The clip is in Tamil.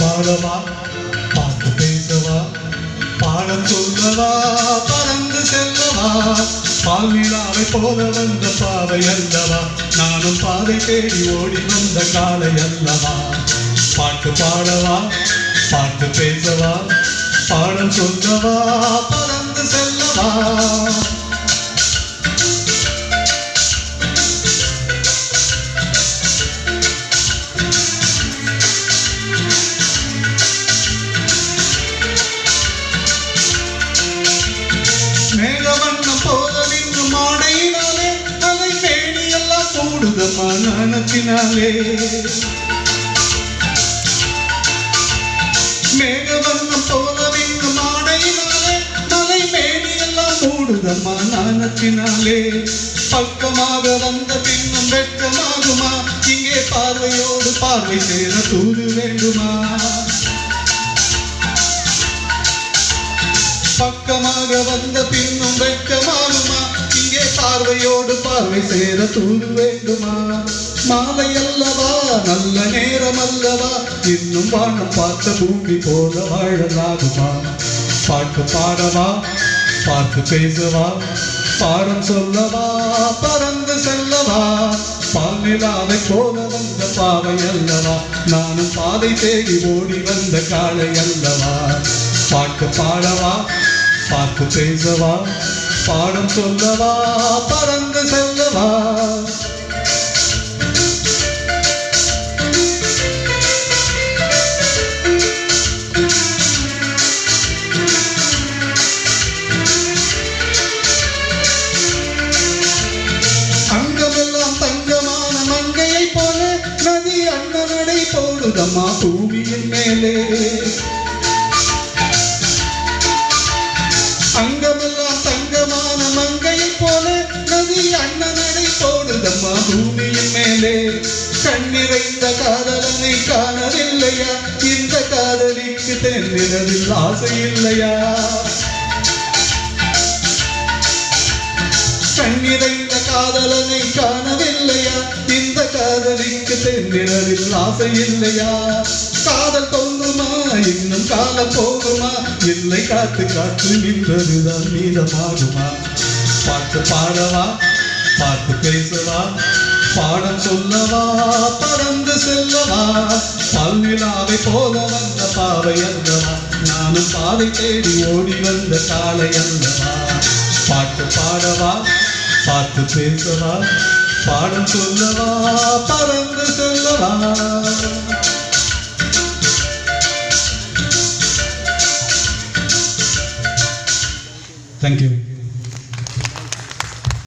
பாடவா? பாட்டு பேசவா? பாடம் சொல்லவா? பறந்து செல்லவா? பால்நிலாவை போல வந்த பாவை அல்லவா? நானும் பாதை தேடி ஓடி வந்த காலை அல்லவா? பாட்டு பாடவா? பாட்டு பேசவா? பாடம் சொல்லவா? பறந்து செல்லவா? கூடுதம்மா மேகவண்ணம் போல நின்று மாடையினாலே மலை மேனி எல்லாம் கூடுதம்மா நாணத்தினாலே பக்கமாக வந்த பின்னும் வெட்கமாகுமா? இங்கே பார்வையோடு பார்வை சேர தூது வேண்டுமா? பக்கமாக வந்த பின்னும் வெட்கமாகுமா? இங்கே பார்வையோடு பார்வை சேர தூது வேண்டுமா? மாலை அல்லவா நல்ல நேரம் அல்லவா இன்னும் வானம் பார்த்த பூமி போல வாழலாகுமா? பாட்டு பாடவா? பார்த்து பேசவா? பாடம் சொல்லவா? பறந்து செல்லவா? பால்நிலாவை போல வந்த பாவை அல்லவா? நானும் பாதை தேடி ஓடி வந்த காளை அல்லவா? பாட்டு பாடவா? பார்த்து பேசவா? பாடம் சொல்லவா பறந்து செல்லவா? அங்கமெல்லாம் தங்கமான மங்கையை போல நதி அண்ணனடை போடுதம்மா பூமியின் மேலே. நிறைந்த காதலனை காணவில்லையா? இந்த காதலிக்கு தென்னிரவில் ஆசை இல்லையா? கண்ணிறைந்த காதலனை காணவில்லையா? இந்த காதலிக்கு தென்னிரவில் ஆசை இல்லையா? காதல் தோன்றுமா இன்னும் காலம் போகுமா? இல்லை காத்து காத்து நின்றதுதான் மீதமாகுமா? பார்த்து பாடவா? பார்த்து பேசவா? பாடம் சொல்லவா பறந்து செல்லவா? பல்விழாவை போக வந்த பாவை அல்லவா? நானும் பாதை தேடி ஓடி வந்த காலை அல்லவா? பாட்டு பாடவா பார்த்து பேசவா? பாடம் சொல்லவா பறந்து செல்லவா? தேங்க்யூ